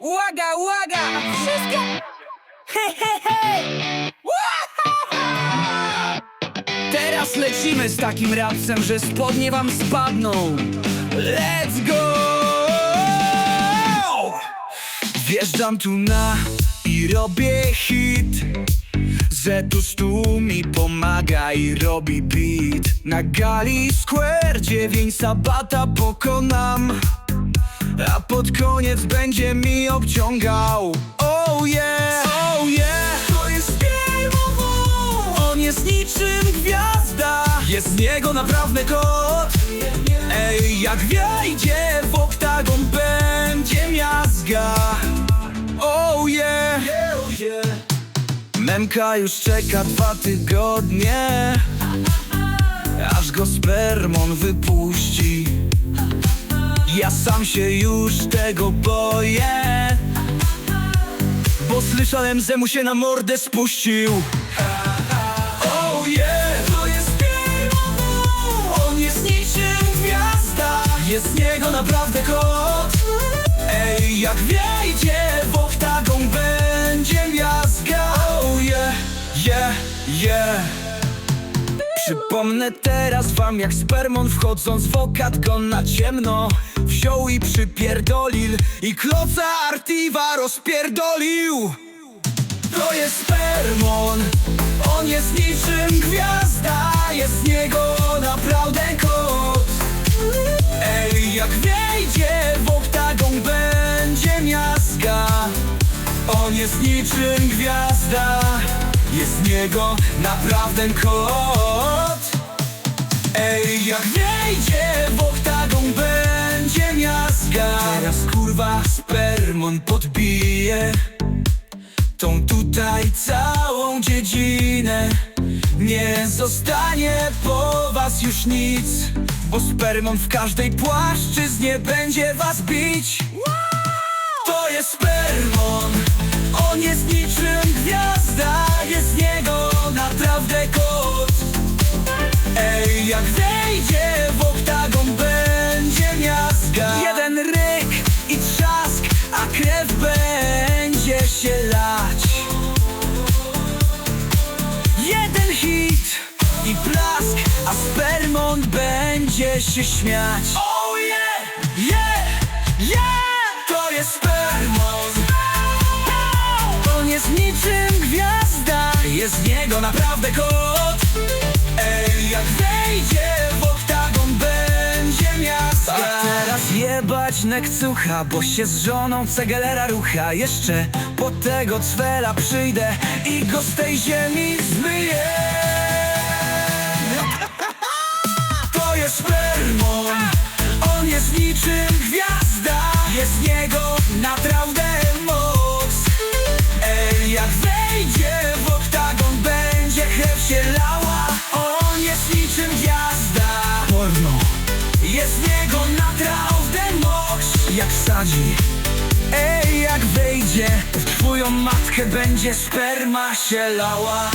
Uwaga, uwaga! Wszystko! Hej, hej, hej! Teraz lecimy z takim rapsem, że spodnie wam spadną. Let's go! Wjeżdżam tu na i robię hit. Zetus tu mi pomaga i robi beat Na gali Square 9 sabata pokonam pod koniec będzie mi obciągał. Oh yeah, oh yeah. To jest Game On jest niczym gwiazda. Jest z niego naprawdę kot. Ej, jak wejdzie w oktagon będzie miazga. Oh yeah, yeah. Memka już czeka dwa tygodnie. Aż go spermon wypuści Ja sam się już tego boję. Bo słyszałem, że mu się na mordę spuścił. Oh yeah, to jest On jest niczym gwiazda. Jest z niego naprawdę kot. Ej, jak wejdzie w oktagon będzie miazga. Oh yeah, yeah, yeah Przypomnę teraz wam jak spermon wchodząc w oktagon na ciemno Wziął i przypierdolił i kloca Artiva rozpierdolił. To jest spermon, on jest niczym gwiazda Jest z niego naprawdę kot. Ej, jak wejdzie w oktagon będzie miazga On jest niczym gwiazda Jest niego naprawdę kot jak wejdzie w oktagon będzie miazga. Teraz kurwa spermon podbije Tą tutaj całą dziedzinę. Nie zostanie po was już nic Bo spermon w każdej płaszczyźnie będzie was bić. To jest spermon On jest niczym gwiazda Jest z niego naprawdę kot. Ej, jak wejdzie w oktagon będzie miazga Jeden ryk i trzask, a krew będzie się lać. Jeden hit i blask, a spermon będzie się śmiać. Oh yeah, yeah, yeah To jest spermon. On jest niczym gwiazda Jest z niego naprawdę kot. Ej, jak wejdzie jebać nekcucha, bo się z żoną cegelera rucha. Jeszcze po tego cwela przyjdę i go z tej ziemi zmyję. To jest spermon, on jest niczym gwiazda. Jest niego naprawdę Jak sadzi Ej, jak wejdzie w twoją matkę będzie sperma się lała